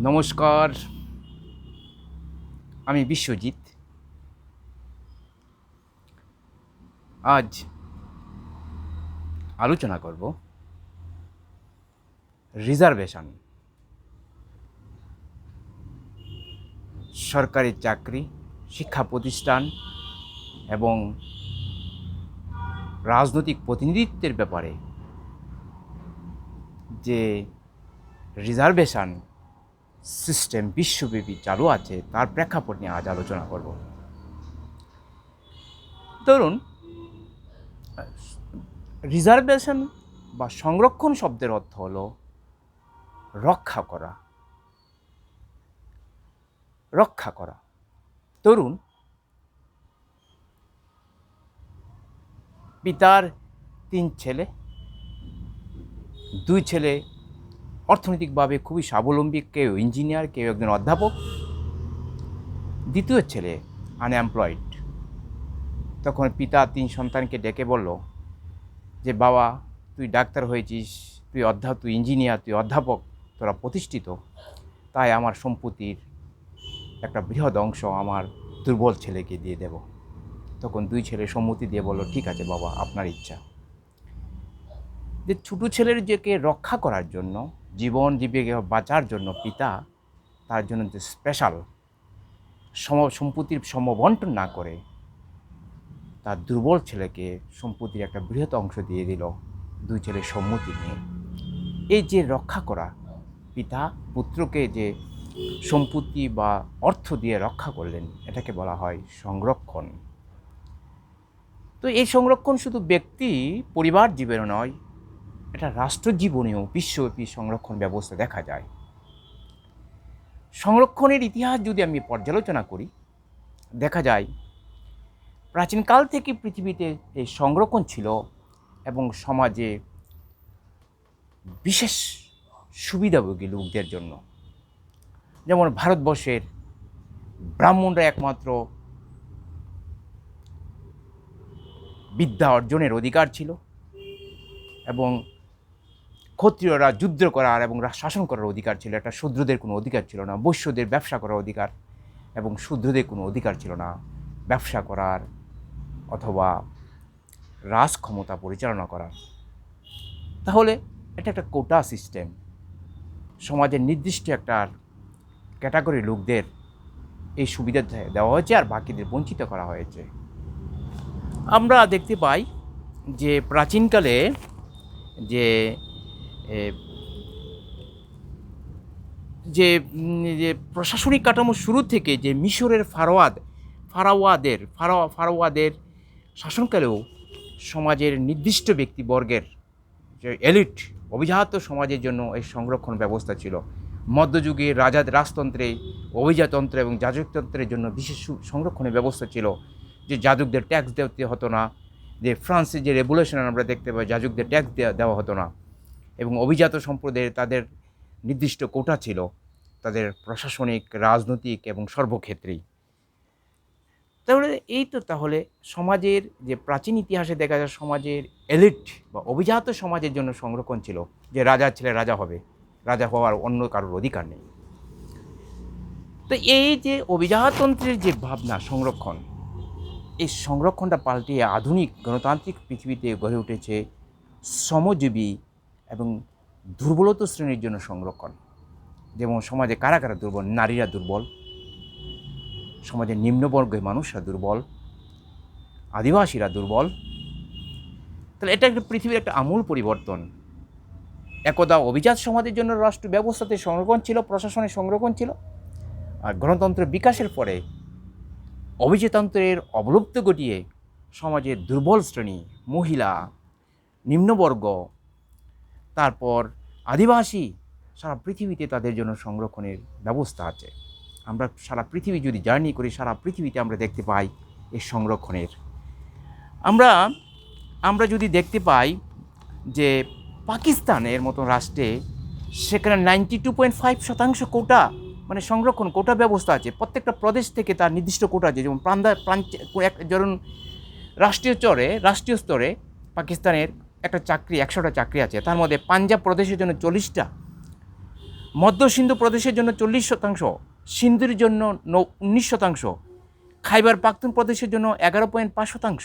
নমস্কার, আমি বিশ্বজিৎ। আজ আলোচনা করব রিজার্ভেশন। সরকারি চাকরি, শিক্ষা প্রতিষ্ঠান এবং রাজনৈতিক প্রতিনিধিত্বের ব্যাপারে যে রিজার্ভেশন সিস্টেম বিশ্বব্যাপী চালু আছে, তার প্রেক্ষাপট নিয়ে আজ আলোচনা করব। ধরুন, রিজার্ভেশন বা সংরক্ষণ শব্দের অর্থ হলো রক্ষা করা। রক্ষা করা। তরুণ পিতার তিন ছেলে, দুই ছেলে অর্থনৈতিকভাবে খুবই স্বাবলম্বী কেউ ইঞ্জিনিয়ার, কেউ একজন অধ্যাপক। দ্বিতীয় ছেলে আনএমপ্লয়েড তখন পিতা তিন সন্তানকে ডেকে বলল যে, বাবা, তুই ডাক্তার হয়েছিস, তুই অধ্যা, তুই ইঞ্জিনিয়ার, তুই অধ্যাপক, তোরা প্রতিষ্ঠিত। তাই আমার সম্পত্তির একটা বৃহৎ অংশ আমার দুর্বল ছেলেকে দিয়ে দেব। তখন দুই ছেলে সম্মতি দিয়ে বলল, ঠিক আছে বাবা, আপনার ইচ্ছা। যে, ছোটো ছেলের যেকে রক্ষা করার জন্য জীবন জীবিকা বাঁচার জন্য পিতা তার জন্য যে স্পেশাল সম, সম্পত্তির সমবন্টন না করে তার দুর্বল ছেলেকে সম্পত্তির একটা বৃহৎ অংশ দিয়ে দিল দুই ছেলের সম্মতি নিয়ে। এই যে রক্ষা করা, পিতা পুত্রকে যে সম্পত্তি বা অর্থ দিয়ে রক্ষা করলেন, এটাকে বলা হয় সংরক্ষণ। তো এই সংরক্ষণ শুধু ব্যক্তি, পরিবার জীবনে নয় এটা রাষ্ট্র জীবনেও বিশ্বব্যাপী সংরক্ষণ ব্যবস্থা দেখা যায়। সংরক্ষণের ইতিহাস যদি আমি পর্যালোচনা করি, দেখা যায় প্রাচীনকাল থেকে পৃথিবীতে এই সংরক্ষণ ছিল এবং সমাজে বিশেষ সুবিধাভোগী লোকদের জন্য। যেমন ভারতবর্ষের ব্রাহ্মণরা একমাত্র বিদ্যা অর্জনের অধিকার ছিল এবং ক্ষত্রিয়রা যুদ্ধ করার এবং শাসন করার অধিকার ছিল। এটা শূদ্রদের কোনো অধিকার ছিল না। বৈশ্যদের ব্যবসা করার অধিকার এবং শূদ্রদের কোনো অধিকার ছিল না। ব্যবসা করার অথবা রাজ ক্ষমতা পরিচালনা করার। তাহলে এটা একটা কোটা সিস্টেম সমাজের নির্দিষ্ট একটা ক্যাটাগরি লোকদের এই সুবিধা দেওয়া হয়েছে আর বাকিদের বঞ্চিত করা হয়েছে। আমরা দেখতে পাই যে প্রাচীনকালে যে যে যে প্রশাসনিক কাঠামো শুরু থেকে যে মিশরের ফারোয়াদ, ফারাওয়াদের, ফারা ফারাওয়াদের শাসনকালেও সমাজের নির্দিষ্ট ব্যক্তিবর্গের যে এলিট, অভিজাত সমাজের জন্য এই সংরক্ষণ ব্যবস্থা ছিল। মধ্যযুগে রাজা, রাজতন্ত্রে, অভিজাতন্ত্র এবং যাজকতন্ত্রের জন্য বিশেষ সংরক্ষণের ব্যবস্থা ছিল। যে যাজকদের ট্যাক্স দিতে হতো না, যে ফ্রান্সের যে রেভুলেশন আমরা দেখতে পাই, যাজকদের ট্যাক্স দেওয়া হতো না। এবং অভিজাত সম্প্রদায়ের তাদের নির্দিষ্ট কোটা ছিল তাদের প্রশাসনিক, রাজনৈতিক এবং সর্বক্ষেত্রেই। তাহলে এই তো তাহলে সমাজের যে প্রাচীন ইতিহাসে দেখা যায় সমাজের এলিট বা অভিজাত সমাজের জন্য সংরক্ষণ ছিল যে রাজার ছেলে রাজা হবে, রাজা হওয়ার অন্য কারোর অধিকার নেই। তো এই যে অভিজাততন্ত্রের যে ভাবনা সংরক্ষণ, এই সংরক্ষণটা পাল্টিয়ে আধুনিক গণতান্ত্রিক পৃথিবীতে গড়ে উঠেছে শ্রমজীবী এবং দুর্বলত শ্রেণির জন্য সংরক্ষণ। যেমন সমাজে কারা কারা দুর্বল? নারীরা দুর্বল। সমাজের নিম্নবর্গের মানুষরা দুর্বল। আদিবাসীরা দুর্বল। তাহলে এটা একটা পৃথিবীর একটা আমূল পরিবর্তন। একদা অভিজাত সমাজের জন্য রাষ্ট্র ব্যবস্থাতে সংরক্ষণ ছিল, প্রশাসনের সংরক্ষণ ছিল। আর গণতন্ত্রের বিকাশের পরে অভিজাতন্ত্রের অবলুপ্ত ঘটিয়ে সমাজের দুর্বল শ্রেণি, মহিলা, নিম্নবর্গ তারপর আদিবাসী, সারা পৃথিবীতে তাদের জন্য সংরক্ষণের ব্যবস্থা আছে। আমরা সারা পৃথিবী যদি জার্নি করি, সারা পৃথিবীতে আমরা দেখতে পাই এই সংরক্ষণের। আমরা আমরা যদি দেখতে পাই যে পাকিস্তানের মতো রাষ্ট্রে সেখানে নাইনটি টু পয়েন্ট ফাইভ শতাংশ কোটা মানে সংরক্ষণ কোটা ব্যবস্থা আছে। প্রত্যেকটা প্রদেশ থেকে তার নির্দিষ্ট কোটা আছে। যেমন প্রান্দা প্রাঞ্চে এক- ধরুন রাষ্ট্রীয় চরে রাষ্ট্রীয় স্তরে পাকিস্তানের একটা চাকরি, একশোটা চাকরি আছে। তার মধ্যে পাঞ্জাব প্রদেশের জন্য চল্লিশটা, মধ্য সিন্ধু প্রদেশের জন্য চল্লিশ শতাংশ, সিন্ধুর জন্য উনিশ শতাংশ, খাইবার পাখতুন প্রদেশের জন্য এগারো পয়েন্ট পাঁচ শতাংশ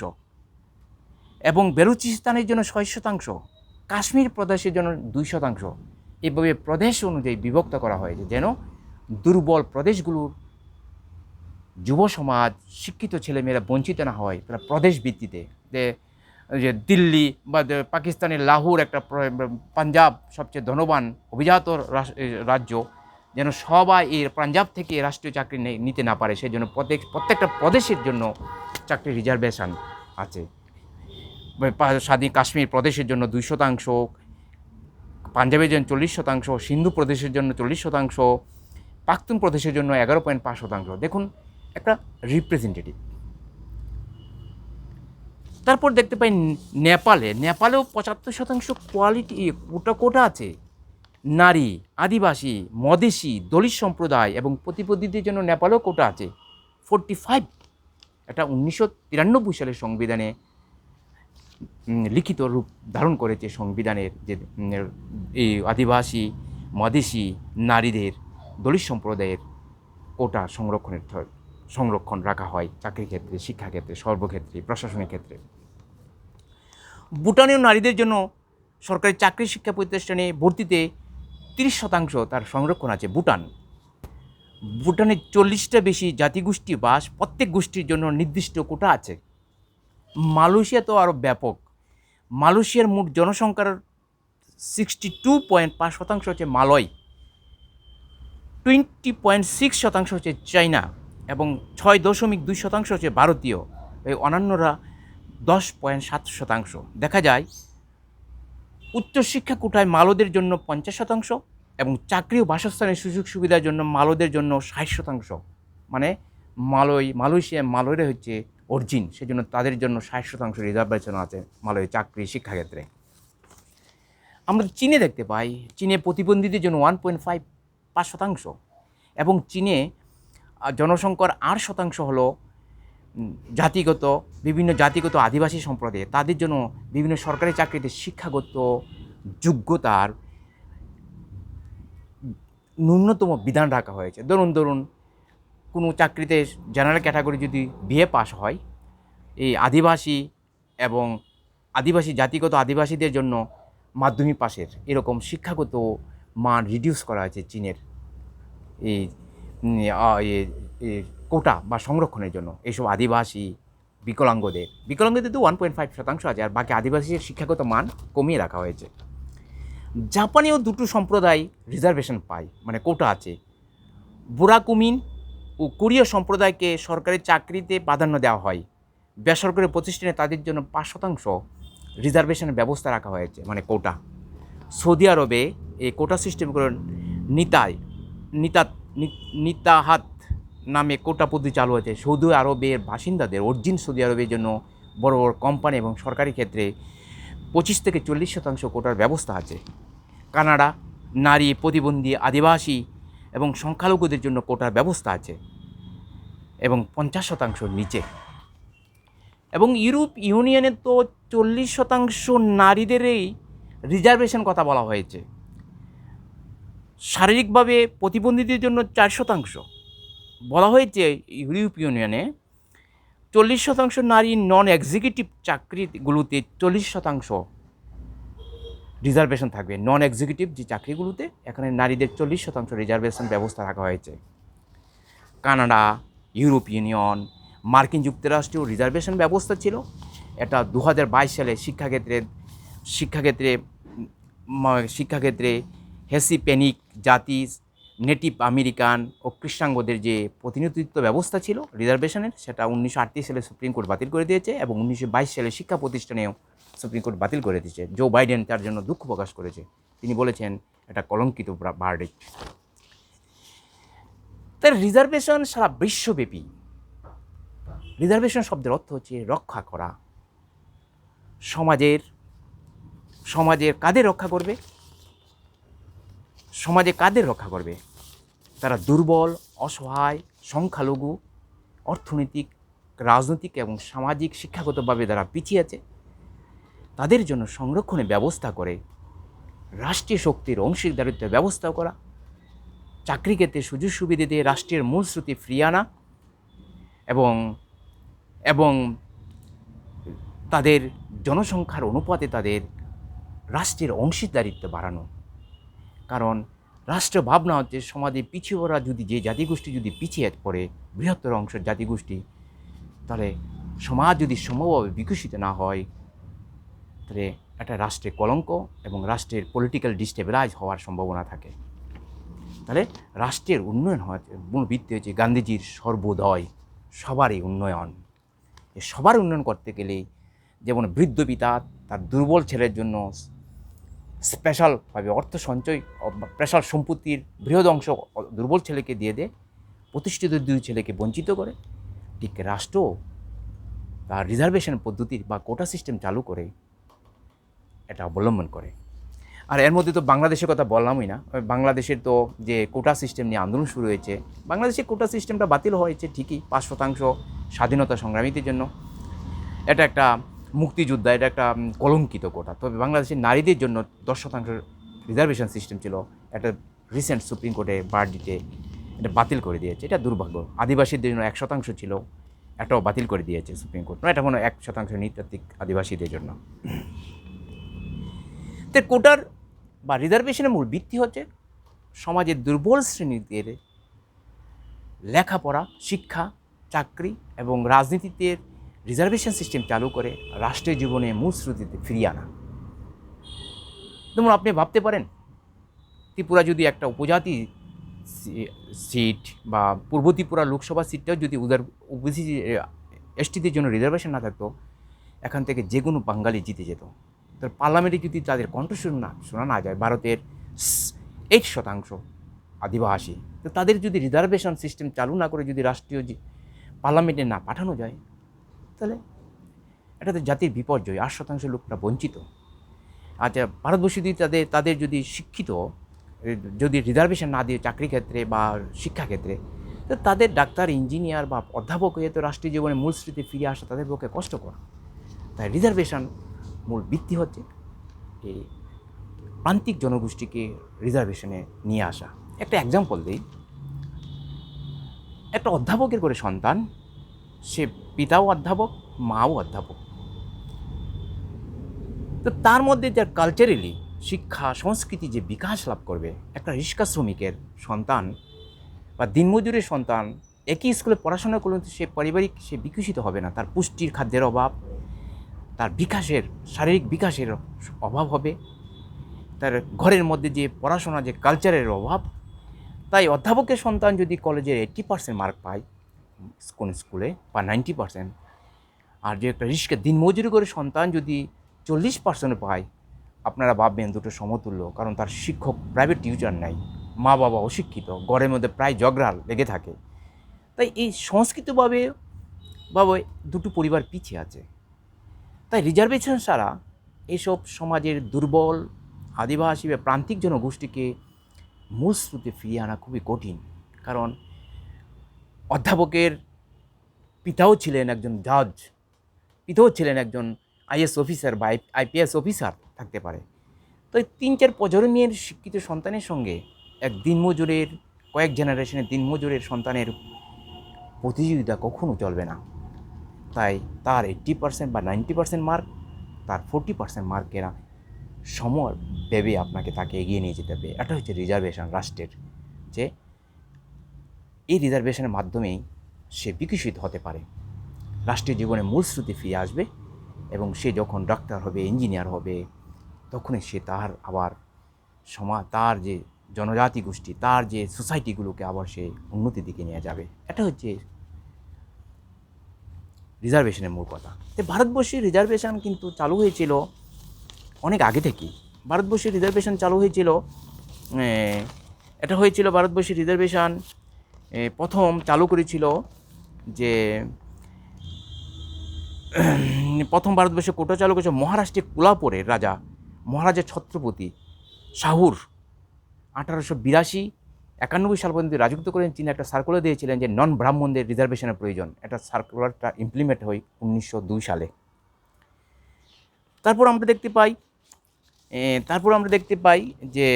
এবং বেলুচিস্তানের জন্য ছয় শতাংশ, কাশ্মীর প্রদেশের জন্য দুই শতাংশ। এভাবে প্রদেশ অনুযায়ী বিভক্ত করা হয়েছে যেন দুর্বল প্রদেশগুলোর যুব সমাজ, শিক্ষিত ছেলেমেয়েরা বঞ্চিত না হয়, তারা প্রদেশ ভিত্তিতে। যে যে দিল্লি বা পাকিস্তানের লাহোর একটা পাঞ্জাব সবচেয়ে ধনবান অভিজাত রাজ্য, যেন সবাই এই পাঞ্জাব থেকে রাষ্ট্রীয় চাকরি নিতে না পারে, সেই জন্য প্রত্যেক, প্রত্যেকটা প্রদেশের জন্য চাকরি রিজার্ভেশন আছে। স্বাধীন কাশ্মীর প্রদেশের জন্য দুই শতাংশ, পাঞ্জাবের জন্য চল্লিশ শতাংশ, সিন্ধু প্রদেশের জন্য চল্লিশ শতাংশ, পাখতুন প্রদেশের জন্য এগারো পয়েন্ট পাঁচ শতাংশ। দেখুন, একটা রিপ্রেজেন্টেটিভ তারপর দেখতে পাই নেপালে, নেপালেও পঁচাত্তর শতাংশ কোয়ালিটি কোটা কোটা আছে। নারী, আদিবাসী, মদেশি, দলিত সম্প্রদায় এবং প্রতিপদিদের জন্য নেপালেও কোটা আছে। ফোরটি ফাইভ এটা উনিশশো তিরানব্বই সালের সংবিধানে লিখিত রূপ ধারণ করেছে সংবিধানের যে এই আদিবাসী, মদেশি নারীদের, দলিত সম্প্রদায়ের কোটা সংরক্ষণের সংরক্ষণ রাখা হয় চাকরি ক্ষেত্রে, শিক্ষাক্ষেত্রে, সর্বক্ষেত্রে প্রশাসনিক ক্ষেত্রে। ভুটানীয় নারীদের জন্য সরকারি চাকরি শিক্ষা প্রতিষ্ঠানে ভর্তিতে তিরিশ শতাংশ তার সংরক্ষণ আছে ভুটান। ভুটানের চল্লিশটা বেশি জাতিগোষ্ঠী বাস প্রত্যেক গোষ্ঠীর জন্য নির্দিষ্ট কোটা আছে। মালয়েশিয়া তো আরও ব্যাপক। মালয়েশিয়ার মোট জনসংখ্যার সিক্সটি টু পয়েন্ট পাঁচ শতাংশ হচ্ছে মালয়। টোয়েন্টি পয়েন্ট সিক্স শতাংশ হচ্ছে চাইনা এবং ছয় দশমিক দুই শতাংশ হচ্ছে ভারতীয়। এই অন্যান্যরা দশ পয়েন্ট সাত শতাংশ। দেখা যায়, উচ্চশিক্ষা কোটায় মালদের জন্য পঞ্চাশ শতাংশ এবং চাকরি ও বাসস্থানের সুযোগ সুবিধার জন্য মালদের জন্য ষাট শতাংশ। মানে মালয়, মালয়েশিয়া, মালয়রা হচ্ছে অরিজিন, সেজন্য তাদের জন্য ষাট শতাংশ রিজার্ভেশন আছে মালয় চাকরি শিক্ষাক্ষেত্রে। আমরা চীনে দেখতে পাই, চীনে প্রতিবন্ধীদের জন্য ওয়ান পয়েন্ট ফাইভ পাঁচ শতাংশ এবং চীনে জনসংখ্যার আট শতাংশ হলো জাতিগত, বিভিন্ন জাতিগত আদিবাসী সম্প্রদায়, তাদের জন্য বিভিন্ন সরকারি চাকরিতে শিক্ষাগত যোগ্যতার ন্যূনতম বিধান রাখা হয়েছে। ধরুন ধরুন, কোনো চাকরিতে জেনারেল ক্যাটাগরি যদি বিএ পাস হয়, এই আদিবাসী এবং আদিবাসী, জাতিগত আদিবাসীদের জন্য মাধ্যমিক পাশের এরকম শিক্ষাগত মান রিডিউস করা হয়েছে চীনের। এই কোটা বা সংরক্ষণের জন্য। এইসব আদিবাসী বিকলাঙ্গদের। বিকলাঙ্গদের তো ওয়ান পয়েন্ট ফাইভ শতাংশ আছে, আর বাকি আদিবাসীর শিক্ষাগত মান কমিয়ে রাখা হয়েছে। জাপানেও দুটো সম্প্রদায় রিজার্ভেশন পায় মানে কোটা আছে। বুড়াকুমিন ও কোরীয় সম্প্রদায়কে সরকারি চাকরিতে প্রাধান্য দেওয়া হয়। বেসরকারি প্রতিষ্ঠানে তাদের জন্য পাঁচ শতাংশ রিজার্ভেশনের ব্যবস্থা রাখা হয়েছে মানে কোটা। সৌদি আরবে এই কোটা সিস্টেম করে নিতাই, নিতাত নিতাহাত নামে কোটা পদ্ধতি চালু হয়েছে। সৌদি আরবের বাসিন্দাদের, অর্জিন সৌদি আরবের জন্য বড় বড় কোম্পানি এবং সরকারি ক্ষেত্রে পঁচিশ থেকে চল্লিশ শতাংশ কোটার ব্যবস্থা আছে। কানাডা, নারী প্রতিবন্ধী, আদিবাসী এবং সংখ্যালঘুদের জন্য কোটার ব্যবস্থা আছে এবং পঞ্চাশ শতাংশ নিচে। এবং ইউরোপ ইউনিয়নের তো চল্লিশ শতাংশ নারীদেরই রিজার্ভেশন কথা বলা হয়েছে। শারীরিকভাবে প্রতিবন্ধীদের জন্য চার শতাংশ। বলা হয়েছে ইউরোপ ইউনিয়নে চল্লিশ শতাংশ নারী নন এক্সিকিউটিভ চাকরিগুলোতে চল্লিশ শতাংশ রিজার্ভেশন থাকবে। নন এক্সিকিউটিভ যে চাকরিগুলোতে, এখানে নারীদের চল্লিশ শতাংশ রিজার্ভেশন ব্যবস্থা রাখা হয়েছে। কানাডা ইউরোপ ইউনিয়ন, মার্কিন যুক্তরাষ্ট্রেও রিজার্ভেশন ব্যবস্থা ছিল। এটা দু হাজার বাইশ সালে শিক্ষাক্ষেত্রে শিক্ষাক্ষেত্রে শিক্ষাক্ষেত্রে হেসিপেনিক জাতি নেটিভ আমেরিকান ও কৃষ্ণাঙ্গদের যে প্রতিনিধিত্ব ব্যবস্থা ছিল রিজার্ভেশনের সেটা উনিশশো আটত্রিশ সালে সুপ্রিম কোর্ট বাতিল করে দিয়েছে এবং উনিশশো বাইশ সালে শিক্ষা প্রতিষ্ঠানেও সুপ্রিম কোর্ট বাতিল করে দিয়েছে। জো বাইডেন তার জন্য দুঃখ প্রকাশ করেছে। তিনি বলেছেন, এটা কলঙ্কিত ভার্ডিক্ট তাই রিজার্ভেশন সারা বিশ্বব্যাপী। রিজার্ভেশন শব্দের অর্থ হচ্ছে রক্ষা করা। সমাজের সমাজের কাদের রক্ষা করবে? সমাজে কাদের রক্ষা করবে? তারা দুর্বল, অসহায়, সংখ্যালঘু, অর্থনৈতিক, রাজনৈতিক এবং সামাজিক শিক্ষাগতভাবে যারা পিছিয়ে আছে, তাদের জন্য সংরক্ষণের ব্যবস্থা করে, রাষ্ট্রীয় শক্তির অংশীদারিত্বের ব্যবস্থা করা, চাকরি ক্ষেত্রে সুযোগ সুবিধা দিয়ে রাষ্ট্রের মূল স্রোতে ফিরিয়ে আনা এবং এবং তাদের জনসংখ্যার অনুপাতে তাদের রাষ্ট্রের অংশীদারিত্ব বাড়ানো। কারণ রাষ্ট্র ভাবনা হচ্ছে সমাজে পিছিয়ে পড়া যদি যে জাতিগোষ্ঠী যদি পিছিয়ে পড়ে, বৃহত্তর অংশের জাতিগোষ্ঠী, তাহলে সমাজ যদি সমভাবে বিকশিত না হয়, তাহলে একটা রাষ্ট্রে কলঙ্ক এবং রাষ্ট্রের পলিটিক্যাল ডিস্টেবিলাইজ হওয়ার সম্ভাবনা থাকে। তাহলে রাষ্ট্রের উন্নয়ন হওয়ার মূল ভিত্তি হচ্ছে গান্ধীজির সর্বোদয়, সবারই উন্নয়ন। সবার উন্নয়ন করতে গেলে যেমন বৃদ্ধ পিতা তার দুর্বল ছেলের জন্য স্পেশালভাবে অর্থ সঞ্চয়, স্পেশাল সম্পত্তির বৃহৎ অংশ দুর্বল ছেলেকে দিয়ে দেয় প্রতিষ্ঠিত দুই ছেলেকে বঞ্চিত করে, ঠিক রাষ্ট্র তার রিজার্ভেশন পদ্ধতির বা কোটা সিস্টেম চালু করে, এটা অবলম্বন করে। আর এর মধ্যে তো বাংলাদেশের কথা বললামই না, বাংলাদেশের তো যে কোটা সিস্টেম নিয়ে আন্দোলন শুরু হয়েছে, বাংলাদেশের কোটা সিস্টেমটা বাতিল হয়েছে ঠিকই পাঁচ শতাংশ স্বাধীনতা সংগ্রামীদের জন্য। এটা একটা মুক্তিযোদ্ধা, এটা একটা কলঙ্কিত কোটা। তবে বাংলাদেশের নারীদের জন্য দশ শতাংশ রিজার্ভেশন সিস্টেম ছিল একটা রিসেন্ট সুপ্রিম কোর্টে বার্ডিতে এটা বাতিল করে দিয়েছে। এটা দুর্ভাগ্য। আদিবাসীদের জন্য এক শতাংশ ছিল, এটাও বাতিল করে দিয়েছে সুপ্রিম কোর্ট। এটা কোনো এক শতাংশ নৃতাত্ত্বিক আদিবাসীদের জন্য। তো কোটার বা রিজার্ভেশনের মূল ভিত্তি হচ্ছে সমাজের দুর্বল শ্রেণীদের লেখাপড়া, শিক্ষা, চাকরি এবং রাজনীতিতে রিজার্ভেশন সিস্টেম চালু করে রাষ্ট্রীয় জীবনে মূল স্রোতিতে ফিরিয়ে আনা। যেমন আপনি ভাবতে পারেন, ত্রিপুরা যদি একটা উপজাতি সিট বা পূর্ব ত্রিপুরা লোকসভা সিটটাও যদি উদার ওবিসি এসটিদের জন্য রিজার্ভেশন না থাকতো, এখান থেকে যে কোনো বাঙালি জিতে যেত। তো পার্লামেন্টে যদি তাদের কণ্ঠস্বর না, শোনা না যায়, ভারতের এইট শতাংশ আদিবাসী, তো তাদের যদি রিজার্ভেশন সিস্টেম চালু না করে যদি রাষ্ট্রীয় পার্লামেন্টে না পাঠানো যায় তাহলে? এটা তো জাতির বিপর্যয়, আট শতাংশ লোকরা বঞ্চিত। আচ্ছা ভারতবর্ষে যদি তাদের তাদের যদি শিক্ষিত, যদি রিজার্ভেশন না দিয়ে চাকরি ক্ষেত্রে বা শিক্ষাক্ষেত্রে তো তাদের ডাক্তার ইঞ্জিনিয়ার বা অধ্যাপক হয়ে তো রাষ্ট্রীয় জীবনে মূল স্মৃতি ফিরে আসা তাদের পক্ষে কষ্টকর। তাই রিজার্ভেশন মূল ভিত্তি হচ্ছে এই প্রান্তিক জনগোষ্ঠীকে রিজার্ভেশনে নিয়ে আসা। একটা এক্সাম্পল দিই। একটা অধ্যাপকের করে সন্তান সে পিতাও অধ্যাপক, মাও অধ্যাপক। তো তার মধ্যে যার কালচারালি শিক্ষা, সংস্কৃতি যে বিকাশ লাভ করবে, একটা রিক্সা শ্রমিকের সন্তান বা দিনমজুরের সন্তান, একই স্কুলে পড়াশোনা করলে সে পারিবারিক, সে বিকশিত হবে না। তার পুষ্টির খাদ্যের অভাব, তার বিকাশের, শারীরিক বিকাশের অভাব হবে। তার ঘরের মধ্যে যে পড়াশোনা যে কালচারের অভাব, তাই অধ্যাপকের সন্তান যদি কলেজের এইট্টি পার্সেন্ট মার্ক পায় কোন স্কুলে বা নাইনটি পার্সেন্ট। আর যে একটা রিস্কে দিনমজুরি করে সন্তান যদি চল্লিশ পার্সেন্ট পায়, আপনারা ভাববেন দুটো সমতুল্য, কারণ তার শিক্ষক প্রাইভেট টিউটার নাই, মা বাবা অশিক্ষিত, ঘরের মধ্যে প্রায় জগরাল লেগে থাকে। তাই এই সংস্কৃতভাবে ভাবে দুটো পরিবার পিছিয়ে আছে। তাই রিজার্ভেশন ছাড়া এইসব সমাজের দুর্বল, আদিবাসী বা প্রান্তিক জনগোষ্ঠীকে মূল স্রোতে ফিরিয়ে আনা খুবই কঠিন। কারণ অধ্যাপকের পিতাও ছিলেন একজন জাজ পিতাও ছিলেন একজন আইএস অফিসার বা আইপিএস অফিসার থাকতে পারে। তো এই তিন চার প্রজন্মের শিক্ষিত সন্তানের সঙ্গে এক দিনমজুরের, কয়েক জেনারেশনের দিনমজুরের সন্তানের প্রতিযোগিতা কখনো চলবে না। তাই তার এইট্টি পার্সেন্ট বা নাইনটি পার্সেন্ট মার্ক তার ফোরটি পার্সেন্ট মার্কেরা সময় ভেবে আপনাকে তাকে এগিয়ে নিয়ে যেতে হবে। এটা হচ্ছে রিজার্ভেশন রাষ্ট্রের। যে এই রিজার্ভেশনের মাধ্যমেই সে বিকশিত হতে পারে। রাষ্ট্রীয় জীবনে মূল স্রোতে ফিরে আসবে এবং সে যখন ডাক্তার হবে ইঞ্জিনিয়ার হবে, তখনই সে তার আবার সমাজ তার যে জনজাতি গোষ্ঠী, তার যে সোসাইটিগুলোকে আবার সে উন্নতির দিকে নিয়ে যাবে। এটা হচ্ছে রিজার্ভেশনের মূল কথা। তো ভারতবর্ষে রিজার্ভেশন কিন্তু চালু হয়েছিল অনেক আগে থেকেই। ভারতবর্ষে রিজার্ভেশন চালু হয়েছিল এটা হয়েছিল ভারতবর্ষের রিজার্ভেশন প্রথম চালু করেছিল যে, প্রথম ভারতবর্ষে কোটা চালু করেছে মহারাষ্ট্রের কোলাপুরের রাজা মহারাজা ছত্রপতি শাহুর। আঠারোশো বিরাশি, একানব্বই সাল পর্যন্ত রাজত্ব করেন। তিনি একটা সার্কুলার দিয়েছিলেন যে নন ব্রাহ্মণদের রিজার্ভেশনের প্রয়োজন। এটা সার্কুলারটা ইমপ্লিমেন্ট হয় উনিশশো দুই সালে। তারপর আমরা দেখতে পাই তারপর আমরা দেখতে পাই যে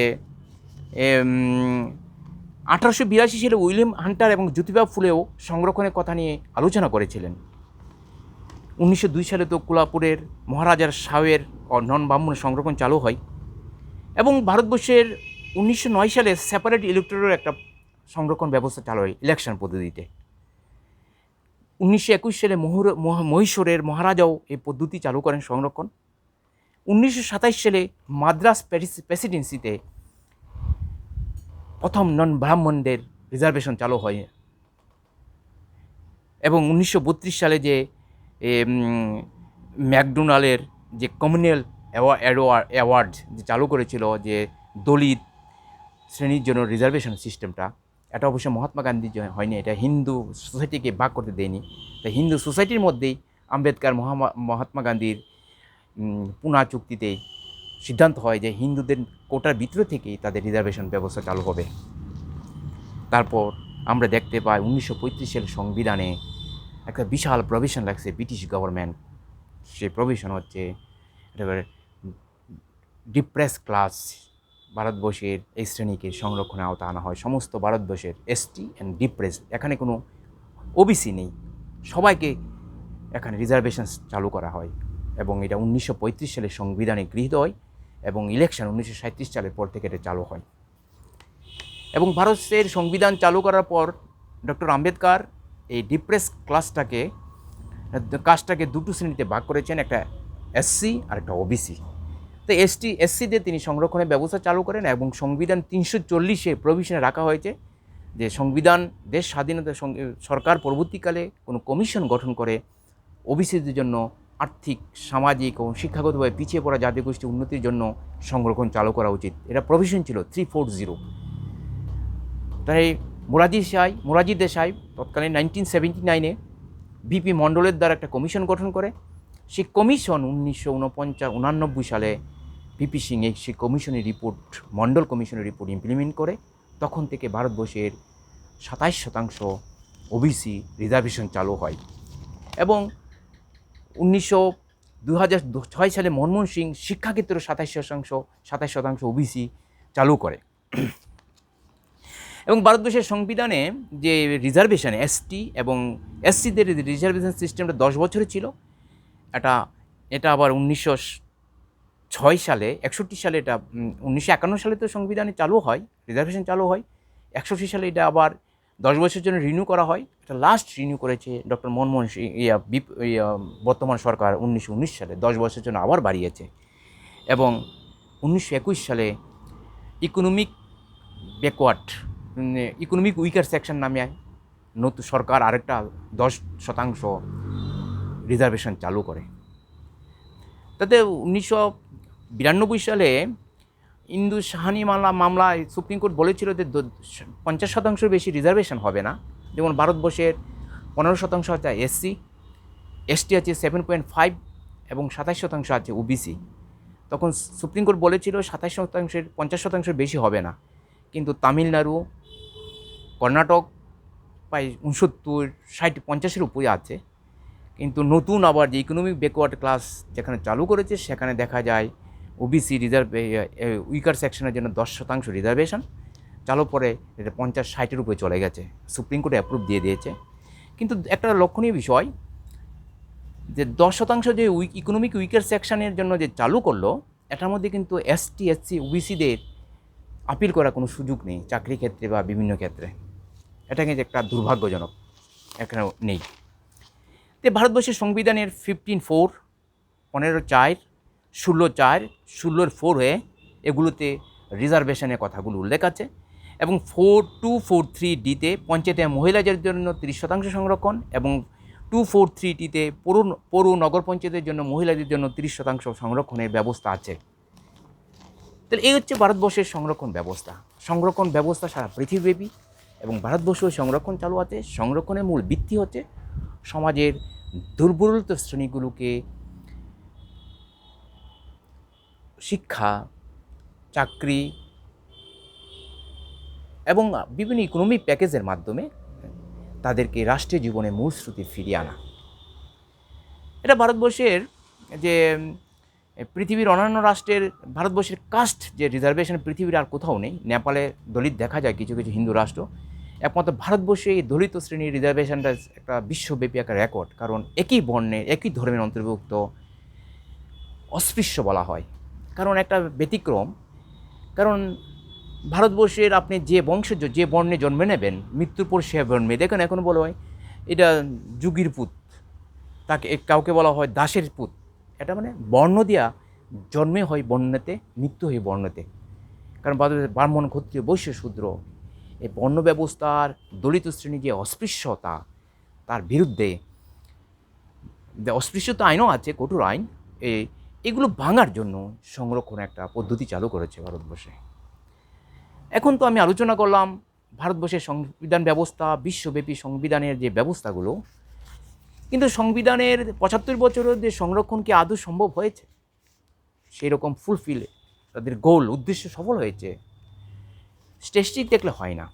আঠারোশো বিরাশি সালে উইলিয়াম হান্টার এবং জ্যোতিবা ফুলেও সংরক্ষণের কথা নিয়ে আলোচনা করেছিলেন। উনিশশো দুই সালে তো কোলাপুরের মহারাজার শাহের ও নন ব্রাহ্মণ সংরক্ষণ চালু হয় এবং ভারতবর্ষের উনিশশো নয় সালে সেপারেট ইলেকট্রোরের একটা সংরক্ষণ ব্যবস্থা চালু হয় ইলেকশন পদ্ধতিতে। উনিশশো একুশ সালে মহুর, মহ- মহীশূরের মহারাজাও এই পদ্ধতি চালু করেন সংরক্ষণ। উনিশশো সাতাইশ সালে মাদ্রাস প্রেসি- প্রেসিডেন্সিতে প্রথম নন ব্রাহ্মণদের রিজার্ভেশন চালু হয়। এবং উনিশশো বত্রিশ সালে যে ম্যাকডোনাল্ডের যে কমিউনাল অ্যাওয়ার্ড যে চালু করেছিল যে দলিত শ্রেণির জন্য রিজার্ভেশন সিস্টেমটা এটা অবশ্য মহাত্মা গান্ধীর হয়নি, এটা হিন্দু সোসাইটিকে ভাগ করতে দেয়নি। তাই হিন্দু সোসাইটির মধ্যেই আম্বেদকর মহাত্মা গান্ধীর পুনা চুক্তিতে সিদ্ধান্ত হয় যে হিন্দুদের কোটার ভিতর থেকেই তাদের রিজার্ভেশন ব্যবস্থা চালু হবে। তারপর আমরা দেখতে পাই উনিশশো পঁয়ত্রিশ সালের সংবিধানে একটা বিশাল প্রভিশন লাগছে ব্রিটিশ গভর্নমেন্ট সেই প্রভিশন হচ্ছে ডিপ্রেস ক্লাস ভারতবর্ষের এই শ্রেণীকে সংরক্ষণে আওতা আনা হয়। সমস্ত ভারতবর্ষের এসটি অ্যান্ড ডিপ্রেস এখানে কোনো ওবিসি নেই। সবাইকে এখানে রিজার্ভেশন চালু করা হয় এবং এটা উনিশশো পঁয়ত্রিশ সালে সংবিধানে গৃহীত হয়। এবং ইলেকশন উনিশশো সালের পর থেকে এটা চালু হয়। এবং ভারতের সংবিধান চালু করার পর ডক্টর আম্বেদকর এই ডিপ্রেস ক্লাসটাকে কাজটাকে দুটো শ্রেণীতে ভাগ করেছেন, একটা এসসি আর একটা ওবিসি তো এসটি এসসিদের তিনি সংরক্ষণের ব্যবস্থা চালু করেন এবং সংবিধান তিনশো চল্লিশে প্রভিশনে রাখা হয়েছে যে সংবিধান দেশ স্বাধীনতা সরকার পরবর্তীকালে কোনো কমিশন গঠন করে ওবিসিদের জন্য আর্থিক, সামাজিক এবং শিক্ষাগতভাবে পিছিয়ে পড়া জাতীয় গোষ্ঠী উন্নতির জন্য সংরক্ষণ চালু করা উচিত। এটা প্রভিশন ছিল থ্রি ফোর জিরো তাই মোরাজি সাই মোরাজি দেশাই তৎকালীন নাইনটিন সেভেন্টি নাইনে বিপি মণ্ডলের দ্বারা একটা কমিশন গঠন করে। সেই কমিশন উনিশশো উনপঞ্চাশ, উনানব্বই সালে বিপি সিং এই সেই কমিশনের রিপোর্ট মণ্ডল কমিশনের রিপোর্ট ইমপ্লিমেন্ট করে। তখন থেকে ভারতবর্ষের সাতাইশ শতাংশ ওবিসি রিজার্ভেশন চালু হয়। এবং উনিশশো দু হাজার ছয় সালে মনমোহন সিং শিক্ষাক্ষেত্রে সাতাশ শতাংশ সাতাশ শতাংশ ওবিসি চালু করে। এবং ভারতবর্ষের সংবিধানে যে রিজার্ভেশন এসটি এবং এসসিদের রিজার্ভেশন সিস্টেমটা দশ বছরের ছিল, এটা এটা আবার উনিশশো ছয় সালে, একষট্টি সালে এটা উনিশশো একান্ন সালে তো সংবিধানে চালু হয় রিজার্ভেশন চালু হয়, একষট্টি সালে এটা আবার দশ বছরের জন্য রিনিউ করা হয়। এটা লাস্ট রিনিউ করেছে ডক্টর মনমোহন সিং ইয়া ইয়া, বর্তমান সরকার উনিশশো উনিশ সালে দশ বছরের জন্য আবার বাড়িয়েছে। এবং উনিশশো একুশ সালে economic backward economic weaker section নামে নতুন সরকার আরেকটা দশ শতাংশ রিজার্ভেশন চালু করে। তাতে উনিশশো বিরানব্বই সালে ইন্দু সাহানি মামলা মামলায় সুপ্রিম কোর্ট বলেছিল যে পঞ্চাশ শতাংশের বেশি রিজার্ভেশন হবে না। যেমন ভারতবর্ষের পনেরো শতাংশ আছে এসসি এসটি আছে সেভেন পয়েন্ট ফাইভ এবং সাতাশ শতাংশ আছে ওবিসি তখন সুপ্রিম কোর্ট বলেছিল সাতাশ শতাংশের, পঞ্চাশ শতাংশের বেশি হবে না। কিন্তু তামিলনাড়ু, কর্ণাটক প্রায় উনসত্তর, ষাট, পঞ্চাশের উপরে আছে। কিন্তু নতুন আবার যে ইকোনমিক ব্যাকওয়ার্ড ক্লাস যেখানে চালু করেছে, সেখানে দেখা যায় ওবিসি রিজার্ভ উইকার সেকশনের জন্য দশ শতাংশ রিজার্ভেশন চালু পরে এটা পঞ্চাশ ষাটের উপরে চলে গেছে। সুপ্রিম কোর্টে অ্যাপ্রুভ দিয়ে দিয়েছে। কিন্তু একটা লক্ষণীয় বিষয়, যে দশ শতাংশ যে উইক ইকোনমিক উইকার সেকশনের জন্য যে চালু করল, এটার মধ্যে কিন্তু এসটি এসসি ওবিসিদের আপিল করার কোনো সুযোগ নেই, চাকরি ক্ষেত্রে বা বিভিন্ন ক্ষেত্রে। এটা কিন্তু একটা দুর্ভাগ্যজনক এখানে নেই। তো ভারতবর্ষের সংবিধানের ফিফটিন ফোর পনেরো চার ষোলো চার, ষোলোর ফোর হয়ে এগুলোতে রিজার্ভেশনের কথাগুলো উল্লেখ আছে এবং ফোর টু ফোর থ্রি ডিতে পঞ্চায়েতে মহিলাদের জন্য তিরিশ শতাংশ সংরক্ষণ এবং টু ফোর থ্রি টিতে পৌর পৌর নগর পঞ্চায়েতের জন্য মহিলাদের জন্য তিরিশ শতাংশ সংরক্ষণের ব্যবস্থা আছে। তাহলে এই হচ্ছে ভারতবর্ষের সংরক্ষণ ব্যবস্থা। সংরক্ষণ ব্যবস্থা সারা পৃথিবীব্যাপী এবং ভারতবর্ষেও সংরক্ষণ চালু আছে। সংরক্ষণের মূল ভিত্তি হচ্ছে সমাজের দুর্বলত শ্রেণীগুলোকে শিক্ষা, চাকরি এবং বিভিন্ন ইকোনমিক প্যাকেজের মাধ্যমে তাদেরকে রাষ্ট্রীয় জীবনে মূল শ্রুতি ফিরিয়ে আনা। এটা ভারতবর্ষের যে, পৃথিবীর অন্যান্য রাষ্ট্রের, ভারতবর্ষের কাস্ট যে রিজার্ভেশন পৃথিবীর আর কোথাও নেই। নেপালে দলিত দেখা যায় কিছু কিছু হিন্দু রাষ্ট্র। একমাত্র ভারতবর্ষে এই দলিত শ্রেণির রিজার্ভেশনটা একটা বিশ্বব্যাপী একটা রেকর্ড কারণ একই বর্ণের একই ধর্মের অন্তর্ভুক্ত অস্পৃশ্য বলা হয়। কারণ একটা ব্যতিক্রম। কারণ ভারতবর্ষের আপনি যে বংশজ, যে বর্ণে জন্মে নেবেন, মৃত্যুর পর সে জন্মে, দেখেন এখন বলা হয়, এটা যুগীর পুত, তাকে কাউকে বলা হয় দাসের পুত। এটা মানে বর্ণ দিয়া জন্মে হয় বর্ণেতে, মৃত্যু হয় বর্ণতে। কারণ ব্রাহ্মণ ক্ষত্রিয় বৈশ্য শূদ্র এই বর্ণ ব্যবস্থার দলিত শ্রেণি যে অস্পৃশ্যতা, তার বিরুদ্ধে অস্পৃশ্যতা আইনও আছে, কঠোর আইন এই এগুলো ভাঙার জন্য সংরক্ষণ একটা পদ্ধতি চালু করেছে ভারতবর্ষে। এখন তো আমি আলোচনা করলাম ভারতবর্ষের সংবিধান ব্যবস্থা, বিশ্বব্যাপী সংবিধানের যে ব্যবস্থাগুলো, কিন্তু সংবিধানের পঁচাত্তর বছরের যে সংরক্ষণ কি আদৌ সম্ভব হয়েছে? সেই রকম ফুলফিল তাদের গোল উদ্দেশ্য সফল হয়েছে স্টেস্টিক দেখলে হয় না।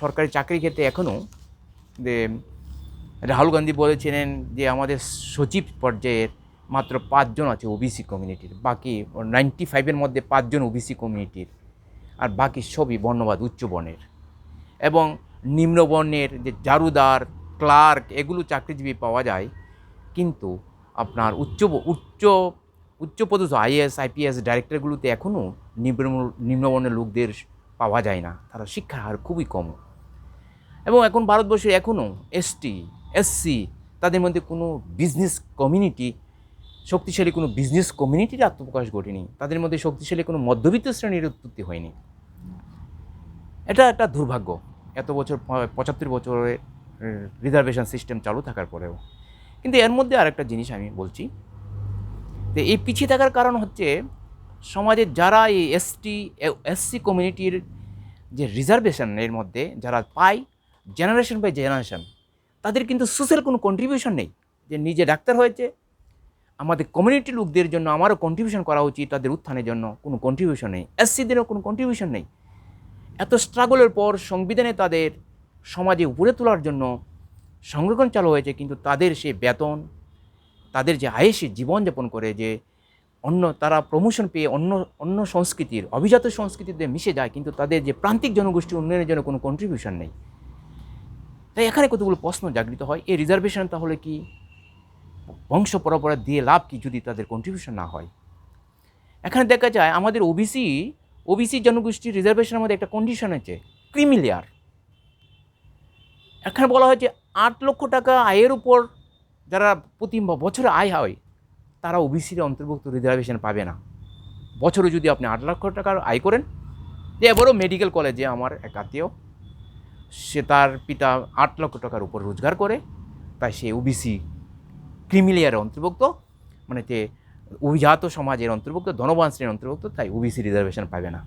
সরকারি চাকরির ক্ষেত্রে এখনও যে রাহুল গান্ধী বলেছিলেন যে আমাদের সচিব পর্যায়ের মাত্র পাঁচজন আছে ওবিসি কমিউনিটির বাকি নাইনটি ফাইভের মধ্যে পাঁচজন ওবিসি কমিউনিটির আর বাকি সবই বর্ণবাদ উচ্চ বর্ণের। এবং নিম্নবর্ণের যে জারুদার, ক্লার্ক, এগুলো চাকরিজীবী পাওয়া যায়। কিন্তু আপনার উচ্চ উচ্চ, উচ্চপদস্থ আইএস আইপিএস ডাইরেক্টরগুলোতে এখনও নিম্ন নিম্নবর্ণের লোকদের পাওয়া যায় না। তারা শিক্ষার হার খুবই কম। এবং এখন ভারতবর্ষে এখনও এসটি এসসি তাদের মধ্যে কোনো বিজনেস কমিউনিটি শক্তিশালী কোনো বিজনেস কমিউনিটির আত্মপ্রকাশ ঘটেনি। তাদের মধ্যে শক্তিশালী কোনো মধ্যবিত্ত শ্রেণির উৎপত্তি হয়নি। এটা একটা দুর্ভাগ্য। এত বছর, পঁচাত্তর বছরের রিজার্ভেশন সিস্টেম চালু থাকার পরেও। কিন্তু এর মধ্যে আরেকটা জিনিস আমি বলছি যে, এই পিছিয়ে থাকার কারণ হচ্ছে সমাজে যারা এই এসটি এসসি কমিউনিটির যে রিজার্ভেশনের মধ্যে যারা পায় জেনারেশন বাই জেনারেশন তাদের কিন্তু সোশ্যাল কোনো কন্ট্রিবিউশন নেই। যে নিজে ডাক্তার হয়েছে আমাদের কমিউনিটি লোকদের জন্য আমারও কন্ট্রিবিউশন করা উচিত তাদের উত্থানের জন্য। কোনো কন্ট্রিবিউশন নেই। এসসিদেরও কোনো কন্ট্রিবিউশন নেই। এত স্ট্রাগলের পর সংবিধানে তাদের সমাজে উপরে তোলার জন্য সংরক্ষণ চালু হয়েছে, কিন্তু তাদের সে বেতন, তাদের যে আয়েসে জীবনযাপন করে যে অন্য তারা প্রমোশন পেয়ে অন্য অন্য সংস্কৃতির, অভিজাত সংস্কৃতিতে মিশে যায়, কিন্তু তাদের যে প্রান্তিক জনগোষ্ঠী উন্নয়নের জন্য কোনো কন্ট্রিবিউশন নেই। তাই এখানে কতগুলো প্রশ্ন জাগৃত হয়? এই রিজার্ভেশন তাহলে কি? বংশ পরম্পরা দিয়ে লাভ কি যদি তাদের কন্ট্রিবিউশন না হয়? এখানে দেখা যায় আমাদের ওবিসি ওবিসি জনগোষ্ঠীর রিজার্ভেশনের মধ্যে একটা কন্ডিশন আছে ক্রিমিলিয়ার এখানে বলা হয় যে আট লক্ষ টাকা আয়ের উপর যারা প্রতি বছরে আয় হয়, তারা ওবিসির অন্তর্ভুক্ত রিজার্ভেশন পাবে না। বছরে যদি আপনি আট লক্ষ টাকার আয় করেন, যে এবারও মেডিকেল কলেজে আমার এক আত্মীয়, সে তার পিতা আট লক্ষ টাকার উপর রোজগার করে, তাই সে ওবিসি ক্রিমিলিয়ারের অন্তর্ভুক্ত মানে যে অভিজাত সমাজের অন্তর্ভুক্ত, ধনবান শ্রেণির অন্তর্ভুক্ত, তাই ওবিসি রিজার্ভেশন পাবে না।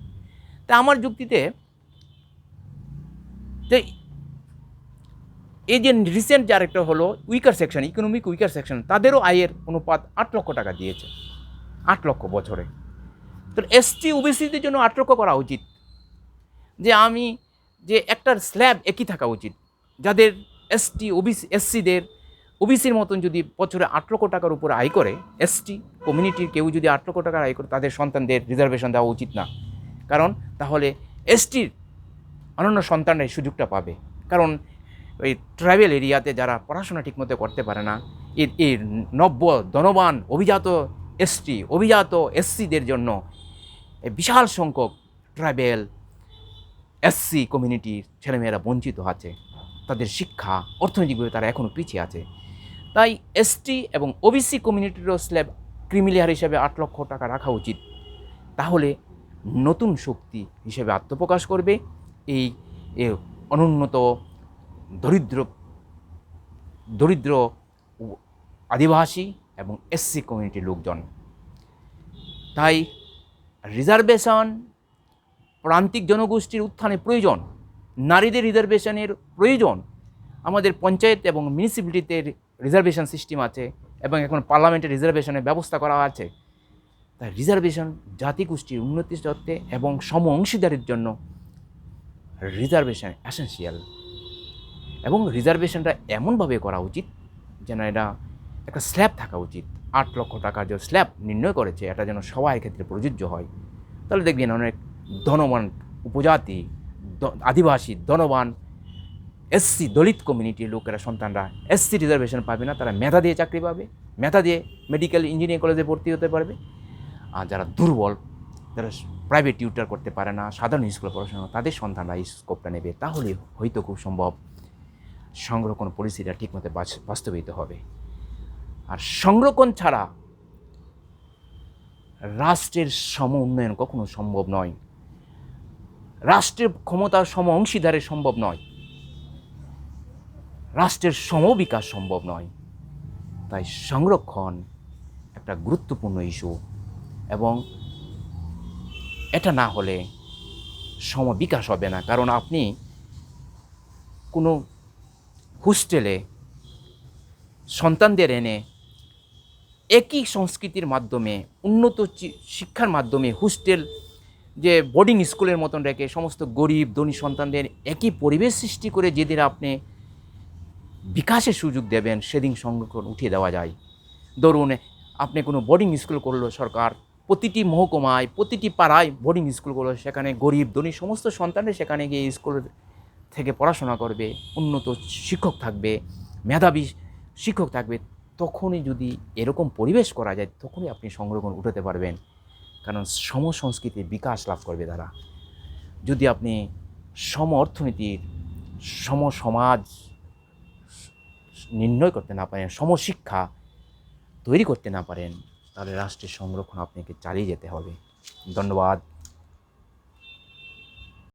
তা আমার যুক্তিতে, যে এই যে রিসেন্ট যার একটা হলো weaker section economic weaker section তাদেরও আয়ের অনুপাত আট লক্ষ টাকা দিয়েছে, আট লক্ষ বছরে। তো এসটি ওবিসিদের জন্য আট লক্ষ করা উচিত। যে আমি, যে একটা স্ল্যাব একই থাকা উচিত। যাদের এসটি ওবিসি এসসিদের ওবিসির মতন যদি বছরে আট লক্ষ টাকার উপর আয় করে, এসটি, কমিউনিটির কেউ যদি আট লক্ষ টাকার আয় করে, তাদের সন্তানদের রিজার্ভেশন দেওয়া উচিত না। কারণ তাহলে এসটির অনন্য সন্তানের সুযোগটা পাবে। কারণ ওই ট্রাইবেল এরিয়াতে যারা পড়াশোনা ঠিকমতো করতে পারে না, এর এর নব্য, ধনবান, অভিজাত এসটি, অভিজাত এসসিদের জন্য বিশাল সংখ্যক ট্রাইবেল, এসসি, কমিউনিটির ছেলেমেয়েরা বঞ্চিত আছে। তাদের শিক্ষা, অর্থনৈতিকভাবে তারা এখনও পিছিয়ে আছে। তাই এসটি এবং ওবিসি কমিউনিটিরও স্ল্যাব ক্রিমিলিয়ার হিসেবে আট লক্ষ টাকা রাখা উচিত। তাহলে নতুন শক্তি হিসেবে আত্মপ্রকাশ করবে এই অনুন্নত, দরিদ্র দরিদ্র আদিবাসী এবং এসসি কমিউনিটির লোকজন। তাই রিজার্ভেশন প্রান্তিক জনগোষ্ঠীর উত্থানে প্রয়োজন, নারীদের রিজার্ভেশনের প্রয়োজন, আমাদের পঞ্চায়েত এবং মিউনিসিপ্যালিটিতে রিজার্ভেশন সিস্টেম আছে এবং এখন পার্লামেন্টে রিজার্ভেশনের ব্যবস্থা করা আছে। তাই রিজার্ভেশন জাতিগোষ্ঠীর উন্নতি সত্ত্বে এবং সম অংশীদারির জন্য রিজার্ভেশন অ্যাসেন্সিয়াল এবং রিজার্ভেশনটা এমনভাবে করা উচিত যেন এটা একটা স্ল্যাব থাকা উচিত। আট লক্ষ টাকার যে স্ল্যাব নির্ণয় করেছে, এটা যেন সবার ক্ষেত্রে প্রযোজ্য হয়। তাহলে দেখবেন অনেক ধনবান উপজাতি আদিবাসী, ধনবান এসসি দলিত কমিউনিটির লোকেরা সন্তানরা এসসি রিজার্ভেশন পাবে না, তারা মেধা দিয়ে চাকরি পাবে, মেধা দিয়ে মেডিকেল ইঞ্জিনিয়ারিং কলেজে ভর্তি হতে পারবে। আর যারা দুর্বল, যারা প্রাইভেট টিউটার করতে পারে না, সাধারণ স্কুলে পড়াশোনা তাদের সন্তানরা এই স্কোপটা নেবে, তাহলে হয়তো খুব সম্ভব সংরক্ষণ পলিসিটা ঠিকমতো বাস- বাস্তবায়িত হবে। আর সংরক্ষণ ছাড়া রাষ্ট্রের সম উন্নয়ন কখনো সম্ভব নয়। রাষ্ট্রের ক্ষমতা সম অংশীদারে সম্ভব নয়। রাষ্ট্রের সমবিকাশ সম্ভব নয়। তাই সংরক্ষণ একটা গুরুত্বপূর্ণ ইস্যু এবং এটা না হলে সমবিকাশ হবে না। কারণ আপনি কোনো হোস্টেলে সন্তানদের এনে একই সংস্কৃতির মাধ্যমে, উন্নত শিক্ষার মাধ্যমে হোস্টেল যে বোর্ডিং স্কুলের মতন রেখে সমস্ত গরিব, ধনী সন্তানদের একই পরিবেশ সৃষ্টি করে, যেদিন আপনি বিকাশের সুযোগ দেবেন, সেদিন সংরক্ষণ উঠিয়ে দেওয়া যায়। ধরুন, আপনি কোনো বোর্ডিং স্কুল করল সরকার, প্রতিটি মহকুমায়, প্রতিটি পাড়ায় বোর্ডিং স্কুল করল, সেখানে গরিব, ধনী, সমস্ত সন্তানরা সেখানে গিয়ে স্কুল থেকে পড়াশোনা করবে, উন্নত শিক্ষক থাকবে, মেধাবী শিক্ষক থাকবে, তখনই যদি এরকম পরিবেশ করা যায়, তখনই আপনি সংরক্ষণ উঠাতে পারবেন। কারণ সম সংস্কৃতির বিকাশ লাভ করবে তারা। যদি আপনি সম অর্থনীতির, সম সমাজ নির্ণয় করতে না পারেন, সমশিক্ষা তৈরি করতে না পারেন, তাহলে রাষ্ট্রের সংরক্ষণ আপনাকে চালিয়ে যেতে হবে। ধন্যবাদ।